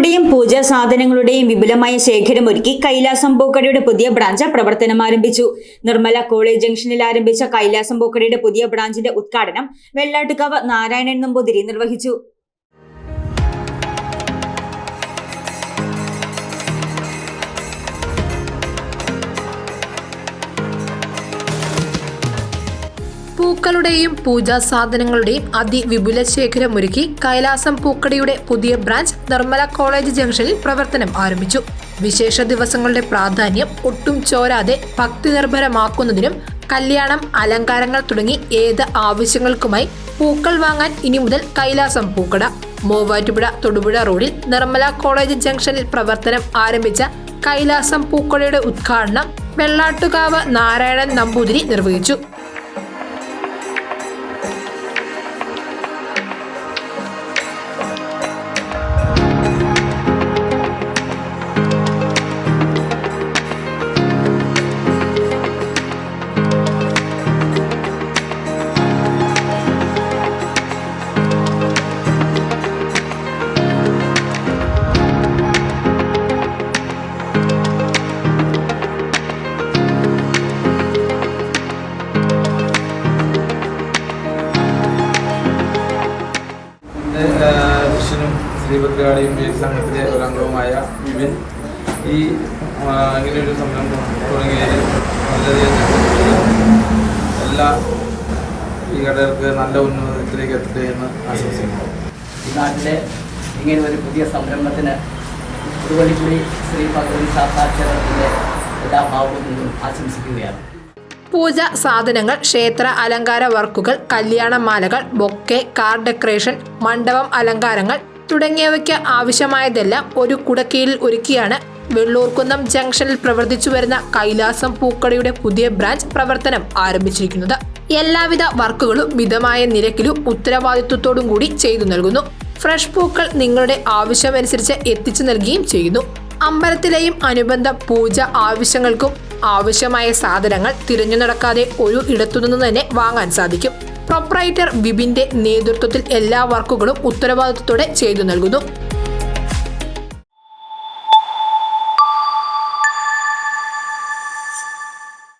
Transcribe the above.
പൂക്കളുടെയും പൂജാ സാധനങ്ങളുടെയും വിപുലമായ ശേഖരം ഒരുക്കി കൈലാസം പൂക്കടയുടെ പുതിയ ബ്രാഞ്ച് പ്രവർത്തനം ആരംഭിച്ചു. നിർമ്മല കോളേജ് ജംഗ്ഷനിൽ ആരംഭിച്ച കൈലാസം പൂക്കടയുടെ പുതിയ ബ്രാഞ്ചിന്റെ ഉദ്ഘാടനം വെള്ളാട്ടുകാവ് നാരായണൻ നമ്പൂതിരി നിർവഹിച്ചു. പൂക്കളുടെയും പൂജാ സാധനങ്ങളുടെയും അതിവിപുല ശേഖരമൊരുക്കി കൈലാസം പൂക്കടിയുടെ പുതിയ ബ്രാഞ്ച് നിർമ്മല കോളേജ് ജംഗ്ഷനിൽ പ്രവർത്തനം ആരംഭിച്ചു. വിശേഷ ദിവസങ്ങളുടെ പ്രാധാന്യം ഒട്ടും ചോരാതെ ഭക്തി നിർഭരമാക്കുന്നതിനും കല്യാണം അലങ്കാരങ്ങൾ തുടങ്ങി ഏത് ആവശ്യങ്ങൾക്കുമായി പൂക്കൾ വാങ്ങാൻ ഇനി മുതൽ കൈലാസം പൂക്കട. മൂവാറ്റുപുഴ തൊടുപുഴ റോഡിൽ നിർമ്മല കോളേജ് ജംഗ്ഷനിൽ പ്രവർത്തനം ആരംഭിച്ച കൈലാസം പൂക്കടയുടെ ഉദ്ഘാടനം വെള്ളാട്ടുകാവ് നാരായണൻ നമ്പൂതിരി നിർവഹിച്ചു. ശിഷ്യനും ശ്രീഭദ്രകാളിയും പേര് സംഘത്തിലെ ഒരു അംഗവുമായ വിപിൻ ഈ ഇങ്ങനെയൊരു സംരംഭം തുടങ്ങിയതിൽ വളരെയധികം എല്ലാ ഈ കടകൾക്ക് നല്ല ഉന്നതത്തിലേക്ക് എത്തട്ടെ എന്ന് ആശംസിക്കുന്നു. ഈ നാട്ടിലെ ഇങ്ങനെ ഒരു പുതിയ സംരംഭത്തിന് തിരുവള്ളിക്കുടി ശ്രീ ഭഗവതി സാക്ഷാക്ഷരത്തിന്റെ എല്ലാ ഭാവവും നിന്നും ആശംസിക്കുകയാണ്. പൂജ സാധനങ്ങൾ ക്ഷേത്ര അലങ്കാര വർക്കുകൾ കല്യാണമാലകൾ ബൊക്കെ കാർ ഡെക്കറേഷൻ മണ്ഡപം അലങ്കാരങ്ങൾ തുടങ്ങിയവയ്ക്ക് ആവശ്യമായതെല്ലാം ഒരു കുടക്കീഴിൽ ഒരുക്കിയാണ് വെള്ളൂർക്കുന്നം ജംഗ്ഷനിൽ പ്രവർത്തിച്ചു വരുന്ന കൈലാസം പൂക്കടയുടെ പുതിയ ബ്രാഞ്ച് പ്രവർത്തനം ആരംഭിച്ചിരിക്കുന്നത്. എല്ലാവിധ വർക്കുകളും മിതമായ നിരക്കിലും ഉത്തരവാദിത്വത്തോടും കൂടി ചെയ്തു നൽകുന്നു. ഫ്രഷ് പൂക്കൾ നിങ്ങളുടെ ആവശ്യമനുസരിച്ച് എത്തിച്ചു നൽകുകയും ചെയ്യുന്നു. അമ്പലത്തിലെയും അനുബന്ധ പൂജ ആവശ്യങ്ങൾക്കും ആവശ്യമായ സാധനങ്ങൾ തിരഞ്ഞു നടക്കാതെ ഒരു ഇടത്തുനിന്ന് തന്നെ വാങ്ങാൻ സാധിക്കും. പ്രൊപ്രൈറ്റർ വിപിന്റെ നേതൃത്വത്തിൽ എല്ലാ വർക്കുകളും ഉത്തരവാദിത്തത്തോടെ ചെയ്തു നൽകുന്നു.